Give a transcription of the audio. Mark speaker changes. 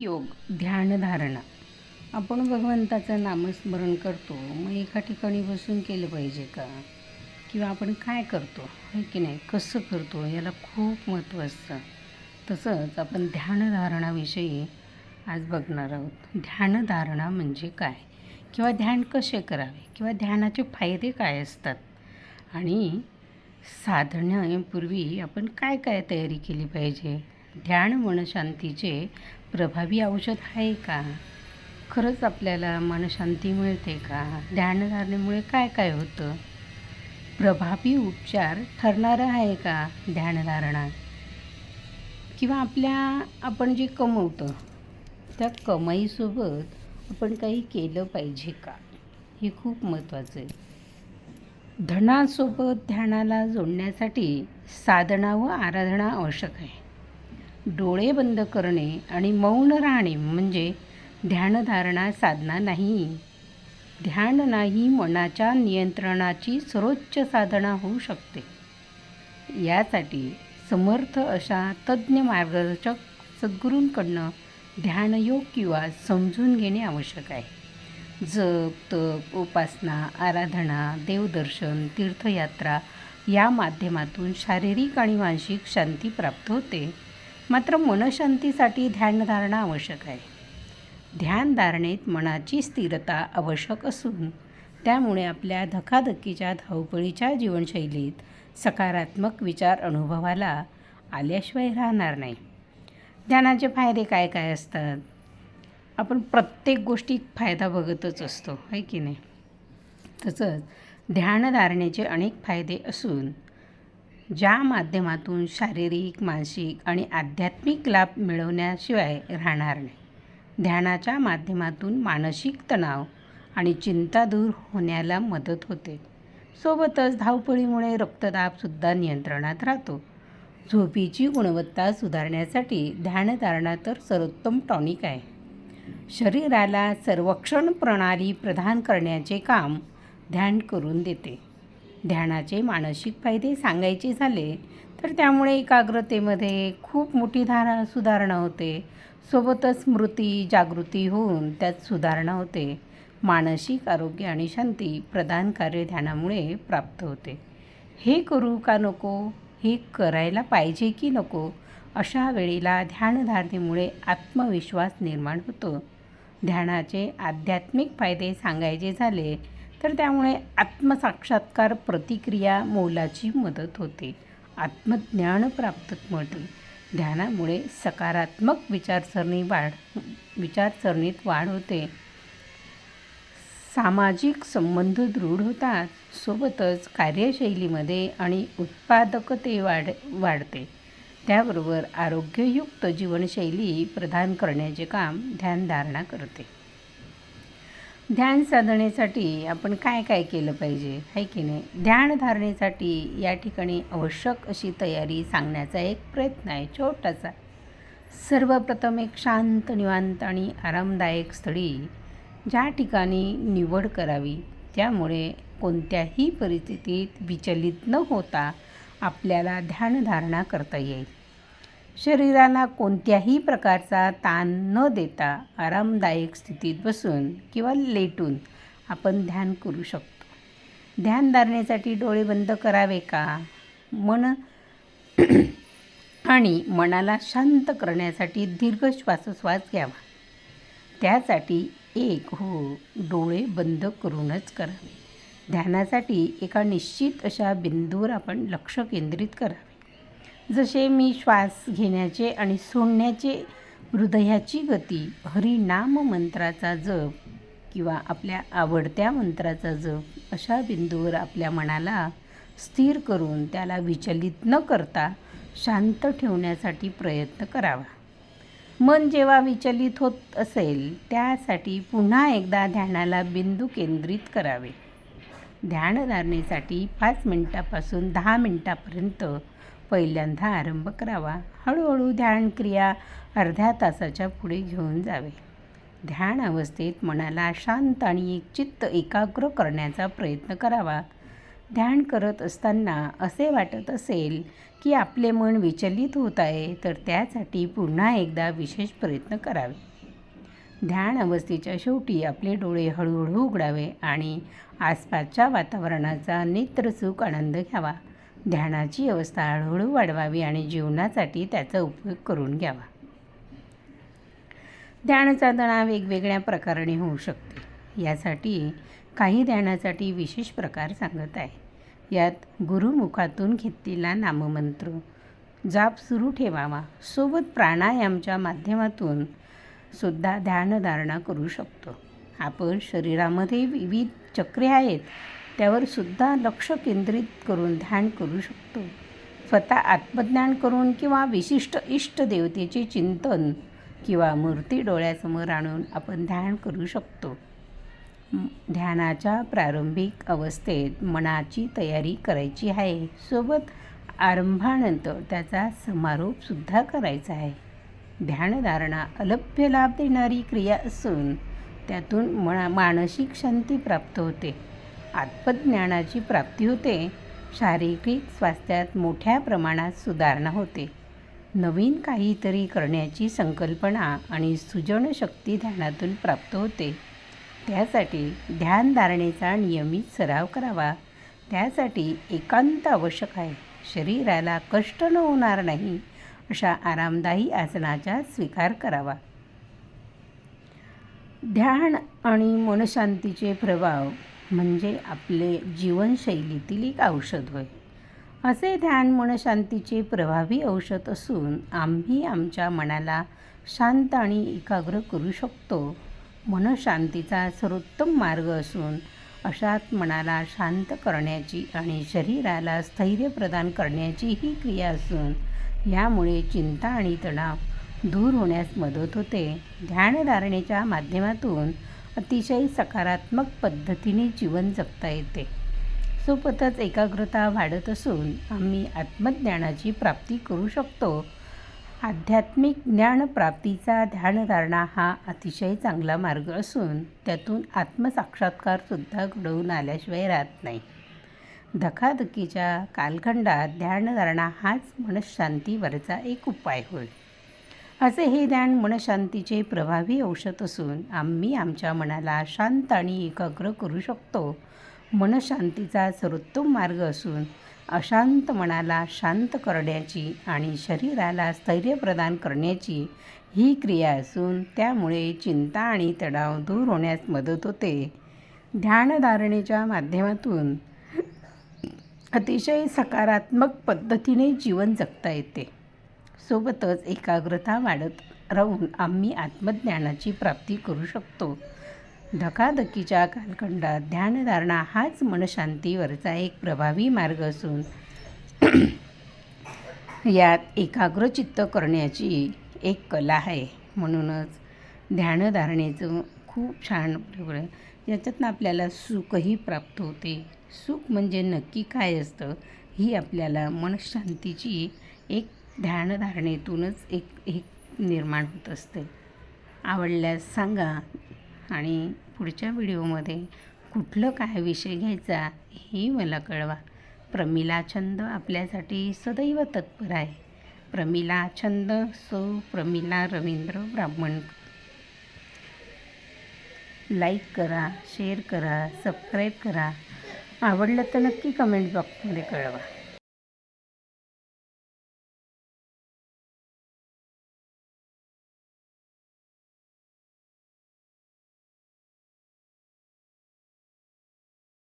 Speaker 1: योग ध्यानधारणा आपण भगवंताचं नामस्मरण करतो मग एका ठिकाणी बसून केलं पाहिजे का? किंवा आपण काय करतो? है की नाही? कसं करतो? याला खूप महत्त्व असतं. तसंच आपण ध्यानधारणाविषयी आज बघणार आहोत. ध्यानधारणा म्हणजे काय? किंवा ध्यान कसे करावे? किंवा ध्यानाचे फायदे काय असतात? आणि साधण्यापूर्वी आपण काय काय तयारी केली पाहिजे? ध्यान मनशांतीचे प्रभावी औषध आहे का? खरंच आपल्याला मनशांती मिळते का? ध्यानधारणेमुळे काय काय होतं? प्रभावी उपचार ठरणारा आहे का ध्यानधारणा किंवा आपल्या आपण जे कमवतो त्या कमाईसोबत आपण काही केलं पाहिजे का? हे खूप महत्त्वाचं आहे. धनासोबत ध्यानाला जोडण्यासाठी साधना व आराधना आवश्यक आहे. डोळे बंद करणे आणि मौन राहणे म्हणजे ध्यानधारणा साधना नाही. ध्यान नाही मनाच्या नियंत्रणाची सर्वोच्च साधना होऊ शकते. यासाठी समर्थ अशा तज्ज्ञ मार्गदर्शक सद्गुरूंकडनं ध्यानयोग किंवा समजून घेणे आवश्यक आहे. जप तप उपासना आराधना देवदर्शन तीर्थयात्रा या माध्यमातून शारीरिक आणि मानसिक शांती प्राप्त होते. मात्र मनशांतीसाठी ध्यानधारणा आवश्यक आहे. ध्यानधारणेत मनाची स्थिरता आवश्यक असून त्यामुळे आपल्या धकाधकीच्या धावपळीच्या जीवनशैलीत सकारात्मक विचार अनुभवाला आल्याशिवाय राहणार नाही. ध्यानाचे फायदे काय काय असतात? आपण प्रत्येक गोष्टीत फायदा बघतच असतो आहे की नाही? तसंच ध्यानधारणेचे अनेक फायदे असून ज्या माध्यमातून शारीरिक मानसिक आणि आध्यात्मिक लाभ मिळवण्याशिवाय राहणार नाही. ध्यानाच्या माध्यमातून मानसिक तणाव आणि चिंता दूर होण्याला मदत होते. सोबतच धावपळीमुळे रक्तदाबसुद्धा नियंत्रणात राहतो. झोपीची गुणवत्ता सुधारण्यासाठी ध्यानधारणा तर सर्वोत्तम टॉनिक आहे. शरीराला संरक्षण प्रणाली प्रदान करण्याचे काम ध्यान करून देते. ध्यानाचे मानसिक फायदे सांगायचे झाले तर त्यामुळे एकाग्रतेमध्ये खूप मोठी धारा सुधारणा होते. सोबतच स्मृती जागृती होऊन त्यात सुधारणा होते. मानसिक आरोग्य आणि शांती प्रदान कार्य ध्यानामुळे प्राप्त होते. हे करू का नको? हे करायला पाहिजे की नको? अशा वेळेला ध्यानधारणेमुळे आत्मविश्वास निर्माण होतो. ध्यानाचे आध्यात्मिक फायदे सांगायचे झाले तर त्यामुळे आत्मसाक्षात्कार प्रतिक्रिया मोलाची मदत होते. आत्मज्ञान प्राप्त मिळते. ध्यानामुळे सकारात्मक विचारसरणी वाढ विचारसरणीत वाढ होते. सामाजिक संबंध दृढ होतात. सोबतच कार्यशैलीमध्ये आणि उत्पादकते वाढ वाढते. त्याबरोबर आरोग्ययुक्त जीवनशैली प्रदान करण्याचे काम ध्यानधारणा करते. ध्यान साधनेसाठी आपण काय काय केलं पाहिजे? आहे की नाही? ध्यानधारणेसाठी या ठिकाणी आवश्यक अशी तयारी सांगण्याचा एक प्रयत्न आहे छोटासा. सर्वप्रथम एक शांत निवांत आणि आरामदायक स्थळी ज्या ठिकाणी निवड करावी त्यामुळे कोणत्याही परिस्थितीत विचलित न होता आपल्याला ध्यानधारणा करता येईल. शरीराला कोणत्याही प्रकारचा ताण न देता आरामदायक स्थितीत बसून किंवा लेटून आपण ध्यान करू शकतो. ध्यानधारणेसाठी डोळे बंद करावे का? मन आणि मनाला शांत करण्यासाठी दीर्घ श्वासोश्वास घ्यावा. त्यासाठी एक हो डोळे बंद करूनच करावे. ध्यानासाठी एका निश्चित अशा बिंदूवर आपण लक्ष केंद्रित करावे. जसे मी श्वास घेण्याचे आणि सोडण्याचे हृदयाची गती हरिनाम मंत्राचा जप किंवा आपल्या आवडत्या मंत्राचा जप अशा बिंदूवर आपल्या मनाला स्थिर करून त्याला विचलित न करता शांत ठेवण्यासाठी प्रयत्न करावा. मन जेव्हा विचलित होत असेल त्यासाठी पुन्हा एकदा ध्यानाला बिंदू केंद्रित करावे. ध्यानधारणेसाठी पाच मिनटापासून दहा मिनटापर्यंत पहिल्यांदा आरंभ करावा. हळूहळू ध्यानक्रिया अर्ध्या तासाच्या पुढे घेऊन जावे. ध्यान अवस्थेत मनाला शांत आणि एक चित्त एकाग्र करण्याचा प्रयत्न करावा. ध्यान करत असताना असे वाटत असेल की आपले मन विचलित होत आहे तर त्यासाठी पुन्हा एकदा विशेष प्रयत्न करावे. ध्यान अवस्थेच्या शेवटी आपले डोळे हळूहळू उघडावे आणि आसपासच्या वातावरणाचा नेत्रसुख आनंद घ्यावा. ध्यानाची अवस्था हळूहळू वाढवावी आणि जीवनासाठी त्याचा उपयोग करून घ्यावा. ध्यानसाधना वेगवेगळ्या प्रकाराने होऊ शकते. यासाठी काही ध्यानासाठी विशेष प्रकार सांगत आहे. यात गुरुमुखातून घेतलेला नाममंत्र जाप सुरू ठेवावा. सोबत प्राणायामच्या माध्यमातून सुद्धा ध्यानधारणा करू शकतो. आपण शरीरामध्ये विविध चक्रे आहेत. त्यावर सुद्धा लक्ष केंद्रित करून ध्यान करू शकतो. स्वतः आत्मज्ञान करून किंवा विशिष्ट इष्ट देवतेचे चिंतन किंवा मूर्ती डोळ्यासमोर आणून आपण ध्यान करू शकतो. ध्यानाच्या प्रारंभिक अवस्थेत मनाची तयारी करायची आहे. सोबत आरंभानंतर त्याचा समारोपसुद्धा करायचा आहे. ध्यानधारणा अलभ्य लाभ देणारी क्रिया असून त्यातून मना मानसिक शांती प्राप्त होते. आत्मज्ञानाची प्राप्ती होते. शारीरिक स्वास्थ्यात मोठ्या प्रमाणात सुधारणा होते. नवीन काहीतरी करण्याची संकल्पना आणि सृजनशक्ती ध्यानातून प्राप्त होते. त्यासाठी ध्यानधारणेचा नियमित सराव करावा. त्यासाठी एकांत आवश्यक आहे. शरीराला कष्ट न होणार नाही अशा आरामदायी आसनाचा स्वीकार करावा. ध्यान आणि मनशांतीचे प्रभाव म्हणजे आपले जीवनशैलीतील एक औषध होय. असे ध्यान मनशांतीचे प्रभावी औषध असून आम्ही आमच्या मनाला शांत आणि एकाग्र करू शकतो. मनशांतीचा सर्वोत्तम मार्ग असून अशात मनाला शांत करण्याची आणि शरीराला स्थैर्य प्रदान करण्याची ही क्रिया असून यामुळे चिंता आणि तणाव दूर होण्यास मदत होते. ध्यानधारणेच्या माध्यमातून अतिशय सकारात्मक पद्धतीने जीवन जगता येते. सोबतच एकाग्रता वाढत असून आम्ही आत्मज्ञानाची प्राप्ती करू शकतो. आध्यात्मिक ज्ञानप्राप्तीचा ध्यानधारणा हा अतिशय चांगला मार्ग असून त्यातून आत्मसाक्षात्कारसुद्धा घडवून आल्याशिवाय राहत नाही. धकाधकीच्या कालखंडात ध्यानधारणा हाच मनशांतीवरचा एक उपाय होय. असे हे ध्यान मनशांतीचे प्रभावी औषध असून आम्ही आमच्या मनाला शांत आणि एकाग्र करू शकतो. मनशांतीचा सर्वोत्तम मार्ग असून अशांत मनाला शांत करण्याची आणि शरीराला स्थैर्य प्रदान करण्याची ही क्रिया असून त्यामुळे चिंता आणि तणाव दूर होण्यास मदत होते. ध्यानधारणेच्या माध्यमातून अतिशय सकारात्मक पद्धतीने जीवन जगता येते. सोबतच एकाग्रता वाढत राहून आम्ही आत्मज्ञानाची प्राप्ती करू शकतो. धकाधकीच्या कालखंडात ध्यानधारणा हाच मनशांतीवरचा एक प्रभावी मार्ग असून यात एकाग्रचित्त करण्याची एक कला आहे. म्हणूनच ध्यानधारणेचं खूप छान याच्यातनं आपल्याला सुखही प्राप्त होते. सुख म्हणजे नक्की काय असतं ही आपल्याला मनशांतीची एक ध्यानधारणेतूनच एक एक निर्माण होत असते. आवडल्यास सांगा आणि पुढच्या व्हिडिओमध्ये कुठलं काय विषय घ्यायचा हे मला कळवा. प्रमिला छंद आपल्यासाठी सदैव तत्पर आहे. प्रमिला छंद सो प्रमिला रवींद्र ब्राह्मण लाईक करा शेअर करा सबस्क्राईब करा. आवडलं तर नक्की कमेंट बॉक्समध्ये कळवा.